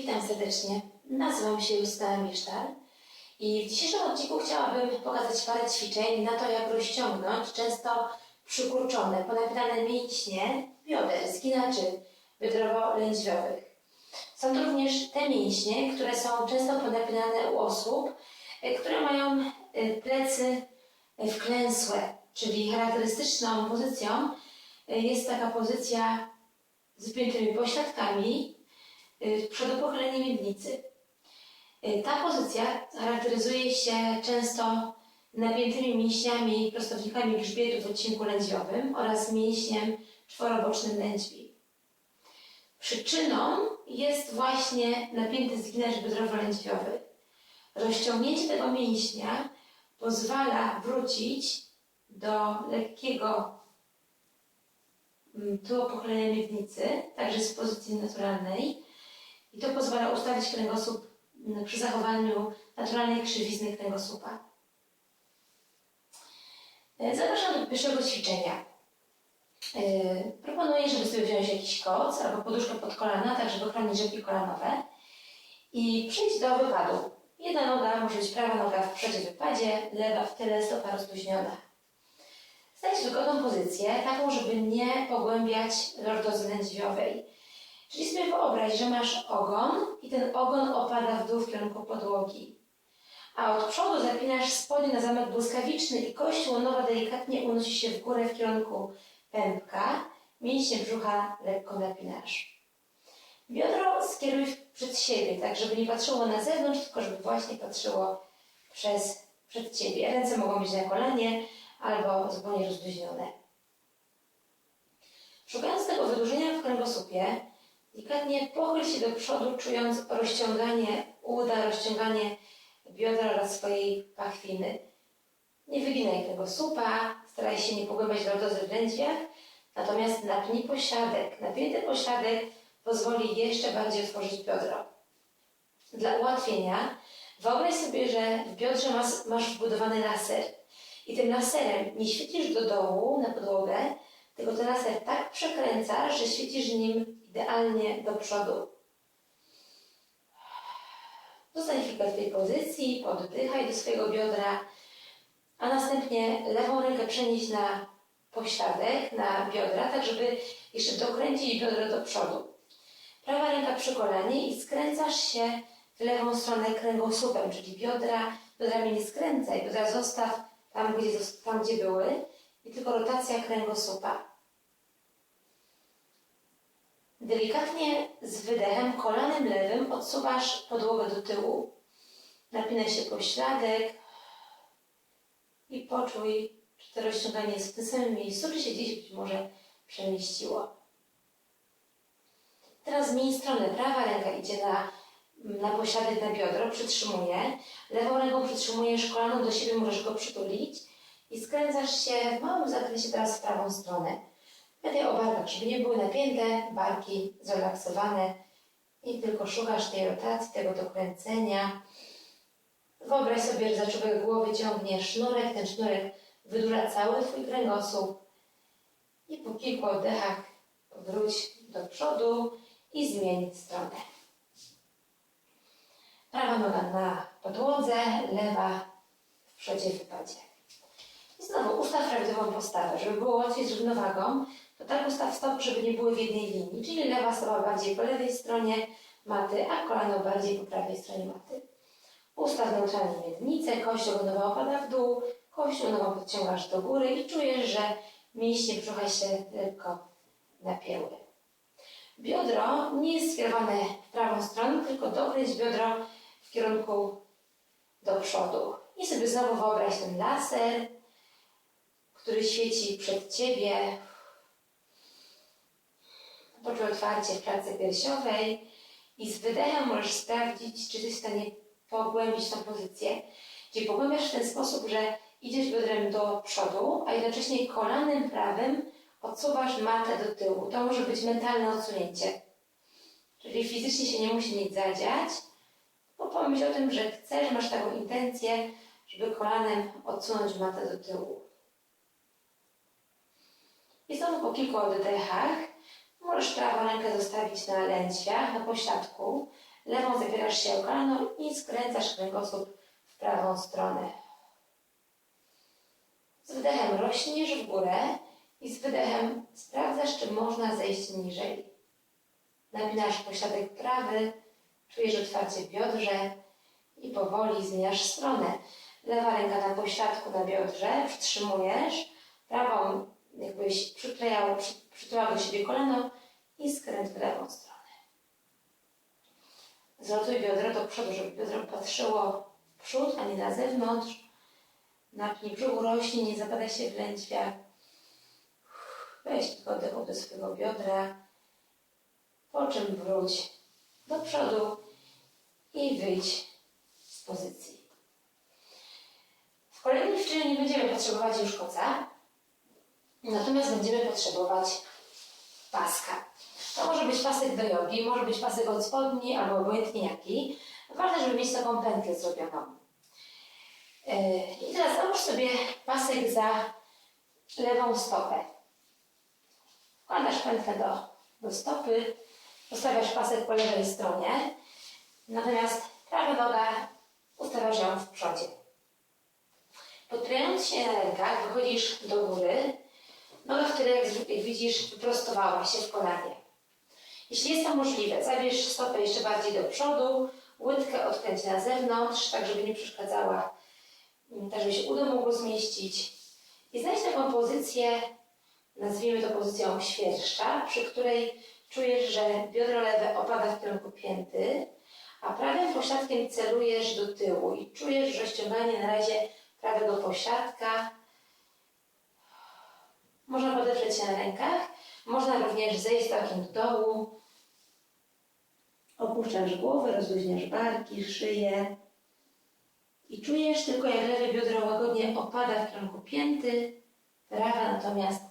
Witam serdecznie. Nazywam się Justyna Misztal i w dzisiejszym odcinku chciałabym pokazać parę ćwiczeń na to, jak rozciągnąć często przykurczone, ponapinane mięśnie bioder, zginaczy biodrowo-lędźwiowych. Są to również te mięśnie, które są często ponapinane u osób, które mają e, plecy wklęsłe, czyli charakterystyczną pozycją e, jest taka pozycja z wypiętymi pośladkami, y, przodopochylenie miednicy. Y, Ta pozycja charakteryzuje się często napiętymi mięśniami, prostownikami grzbietu w odcinku lędźwiowym oraz mięśniem czworobocznym lędźwi. Przyczyną jest właśnie napięty zginacz biodrowo-lędźwiowy. Rozciągnięcie tego mięśnia pozwala wrócić do lekkiego mm, tyłopochylenia miednicy, także z pozycji naturalnej. I to pozwala ustawić kręgosłup mm, przy zachowaniu naturalnej krzywizny kręgosłupa. E, Zapraszam do pierwszego ćwiczenia. E, Proponuję, żeby sobie wziąć jakiś koc albo poduszkę pod kolana, tak żeby chronić rzepki kolanowe i przyjść do wypadu. Jedna noga może być prawa noga w przodzie wypadzie, lewa w tyle, stopa rozluźniona. Znajdź wygodną pozycję, taką, żeby nie pogłębiać lordozy lędźwiowej. Czyli sobie wyobraź, że masz ogon i ten ogon opada w dół w kierunku podłogi. A od przodu zapinasz spodnie na zamek błyskawiczny i kość łonowa delikatnie unosi się w górę w kierunku pępka. Mięśnie brzucha lekko napinasz. Biodro skieruj przed siebie, tak żeby nie patrzyło na zewnątrz, tylko żeby właśnie patrzyło przez, przed ciebie. Ręce mogą być na kolanie albo zupełnie rozluźnione. Szukając tego wydłużenia w kręgosłupie, delikatnie pochyl się do przodu, czując rozciąganie uda, rozciąganie biodra oraz swojej pachwiny. Nie wyginaj kręgosłupa, staraj się nie pogłębiać lordozy w lędźwiach, natomiast napnij pośladek. Napięty pośladek pozwoli jeszcze bardziej otworzyć biodro. Dla ułatwienia wyobraź sobie, że w biodrze masz, masz wbudowany laser i tym laserem nie świecisz do dołu na podłogę, tylko ten laser tak przekręcasz, że świecisz nim idealnie do przodu. Zostań chwilkę w tej pozycji, poddychaj do swojego biodra, a następnie lewą rękę przenieść na pośladek, na biodra, tak żeby jeszcze dokręcić biodro do przodu. Prawa ręka przy kolanie i skręcasz się w lewą stronę kręgosłupem, czyli biodra, biodrami nie skręcaj, biodra zostaw tam, gdzie, tam, gdzie były i tylko rotacja kręgosłupa. Delikatnie z wydechem kolanem lewym odsuwasz podłogę do tyłu. Napinaj się pośladek i poczuj, czy to rozciąganie jest w tym samym miejscu, czy się gdzieś być może przemieściło. Teraz zmień stronę. Prawa ręka idzie na, na pośladek, na biodro, przytrzymuje. Lewą ręką przytrzymujesz kolano do siebie, możesz go przytulić i skręcasz się w małym zakresie teraz w prawą stronę. Pamiętaj o żeby nie były napięte, barki zrelaksowane i tylko szukasz tej rotacji, tego dokręcenia. Wyobraź sobie, że za czubek głowy ciągnie sznurek, ten sznurek wydłuża cały Twój kręgosłup i po kilku oddechach wróć do przodu i zmień stronę. Prawa noga na podłodze, lewa w przodzie wypadzie. I znowu ustaw prawidłową postawę. Żeby było łatwiej z równowagą, to tak ustaw stopy, żeby nie były w jednej linii, czyli lewa stopa bardziej po lewej stronie maty, a kolano bardziej po prawej stronie maty. Ustaw neutralnie miednicę, kość ogonowa opada w dół, kość ogonową podciągasz do góry i czujesz, że mięśnie brzucha się lekko napięły. Biodro nie jest skierowane w prawą stronę, tylko dokręć biodro w kierunku do przodu. I sobie znowu wyobraź ten laser, który świeci przed Ciebie. Poczuj otwarcie w klatce piersiowej i z wydechem możesz sprawdzić, czy jesteś w stanie pogłębić tą pozycję. Czyli pogłębiasz w ten sposób, że idziesz biodrem do przodu, a jednocześnie kolanem prawym odsuwasz matę do tyłu. To może być mentalne odsunięcie. Czyli fizycznie się nie musi nic zadziać, bo pomyśl o tym, że chcesz, masz taką intencję, żeby kolanem odsunąć matę do tyłu. I znowu po kilku oddechach możesz prawą rękę zostawić na lędźwiach, na pośladku, Lewą zapierasz się o kolano i skręcasz kręgosłup w prawą stronę. Z wydechem rośniesz w górę i z wydechem sprawdzasz, czy można zejść niżej. Napinasz pośladek prawy, czujesz otwarcie biodrze i powoli zmieniasz stronę. Lewa ręka na pośladku na biodrze, wstrzymujesz, prawą jakbyś przyklejał, przy, przytulał do siebie kolano i skręt w lewą stronę. Zrotuj biodro do przodu, żeby biodro patrzyło w przód, a nie na zewnątrz. Napnij brzuch, rośnie, nie zapadaj się w lędźwiach. Weź tylko oddech do swojego biodra, po czym wróć do przodu i wyjdź z pozycji. W kolejnym ćwiczeniu nie będziemy potrzebować już koca, natomiast będziemy potrzebować paska. To może być pasek do jogi, może być pasek od spodni albo obojętnie jaki. Ważne, żeby mieć taką pętlę zrobioną. Yy, I teraz załóż sobie pasek za lewą stopę. Wkładasz pętlę do, do stopy, ustawiasz pasek po lewej stronie, natomiast prawa noga ustawiasz ją w przodzie. Podpierając się na rękach, wychodzisz do góry. Noga wtedy, jak jak widzisz, wyprostowała się w kolanie. Jeśli jest to możliwe, zabierz stopę jeszcze bardziej do przodu, łydkę odkręć na zewnątrz, tak żeby nie przeszkadzała, tak żeby się udo mogło zmieścić. I znajdź taką pozycję, nazwijmy to pozycją świerszcza, przy której czujesz, że biodro lewe opada w kierunku pięty, a prawym pośladkiem celujesz do tyłu i czujesz rozciąganie na razie prawego pośladka. Można podeprzeć się na rękach, można również zejść takim do dołu. Opuszczasz głowę, rozluźniasz barki, szyję i czujesz tylko jak lewe biodro łagodnie opada w kierunku pięty, prawa natomiast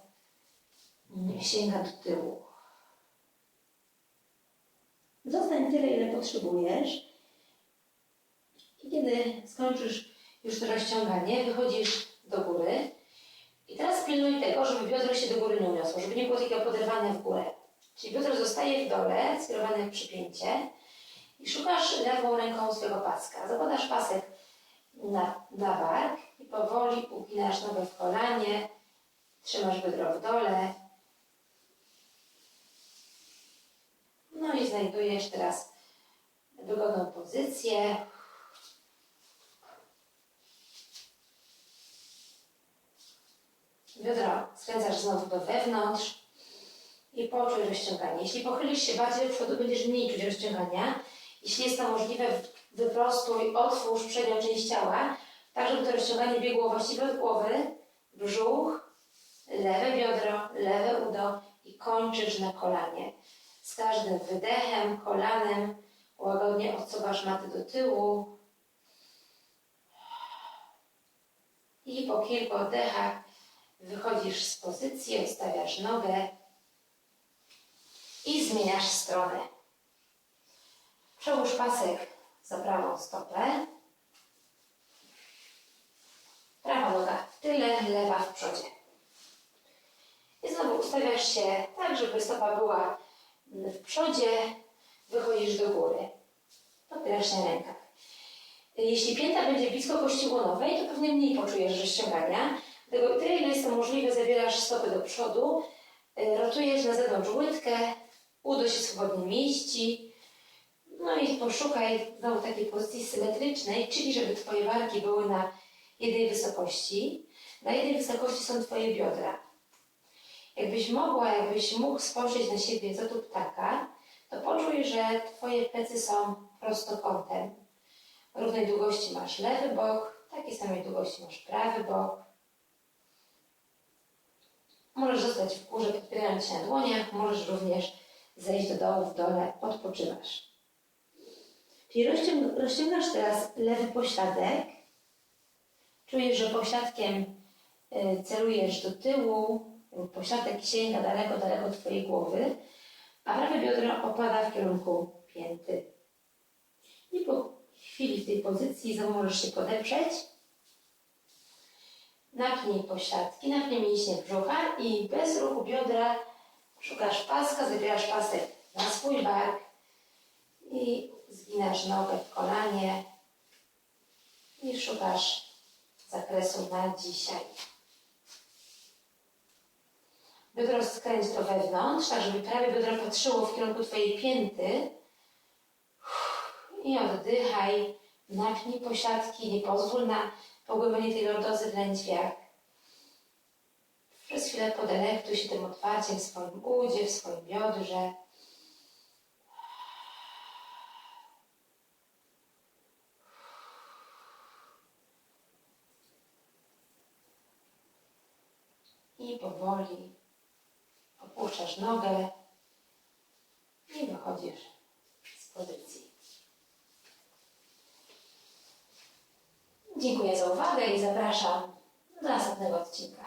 sięga do tyłu. Zostań tyle, ile potrzebujesz. I kiedy skończysz już to rozciąganie, wychodzisz do góry. I teraz pilnuj tego, żeby biodro się do góry nie uniosło, żeby nie było takiego poderwania w górę. Czyli biodro zostaje w dole, skierowane w przypięcie i szukasz lewą ręką swojego paska. Zakładasz pasek na, na bark i powoli uginasz nogę w kolanie, trzymasz biodro w dole. No i znajdujesz teraz wygodną pozycję. Biodro skręcasz znowu do wewnątrz i poczuj rozciąganie. Jeśli pochylisz się bardziej do przodu, będziesz mniej czuć rozciągania. Jeśli jest to możliwe, wyprostuj, otwórz przednią część ciała, tak żeby to rozciąganie biegło właściwie od głowy, brzuch, lewe biodro, lewe udo i kończysz na kolanie. Z każdym wydechem, kolanem łagodnie odsuwasz matę do tyłu. I po kilku oddechach wychodzisz z pozycji, odstawiasz nogę i zmieniasz stronę. Przełóż pasek za prawą stopę. Prawa noga w tyle, lewa w przodzie. I znowu ustawiasz się tak, żeby stopa była w przodzie, wychodzisz do góry. Podpierasz na rękach. Jeśli pięta będzie blisko kości łonowej, to pewnie mniej poczujesz rozciągania. Dlatego tyle, ile jest to możliwe, zabierasz stopy do przodu, y, rotujesz na zewnątrz łydkę, udo się swobodnie mieści. No i poszukaj znowu takiej pozycji symetrycznej, czyli żeby Twoje barki były na jednej wysokości. Na jednej wysokości są Twoje biodra. Jakbyś mogła, jakbyś mógł spojrzeć na siebie z lotu ptaka, to poczuj, że Twoje plecy są prostokątem. Równej długości masz lewy bok, takiej samej długości masz prawy bok. Możesz zostać w górze, podpierając się na dłoniach, możesz również zejść do dołu w dole, odpoczywasz. Czyli rozciąg rozciągasz teraz lewy pośladek. Czujesz, że pośladkiem y, celujesz do tyłu, pośladek sięga daleko, daleko od Twojej głowy, a prawe biodro opada w kierunku pięty. I po chwili w tej pozycji znowu możesz się podeprzeć. Napnij pośladki, napnij mięśnie brzucha i bez ruchu biodra szukasz paska, zabierasz pasek na swój bark I zginasz nogę w kolanie i szukasz zakresu na dzisiaj. Biodro skręć do wewnątrz, tak żeby prawie biodro patrzyło w kierunku Twojej pięty. I oddychaj, napnij pośladki, nie pozwól na pogłębienie tej lordozy w lędźwiach. Przez chwilę podelektuj się tym otwarciem w swoim udzie, w swoim biodrze. I powoli opuszczasz nogę i wychodzisz z pozycji. Dziękuję za uwagę i zapraszam do następnego odcinka.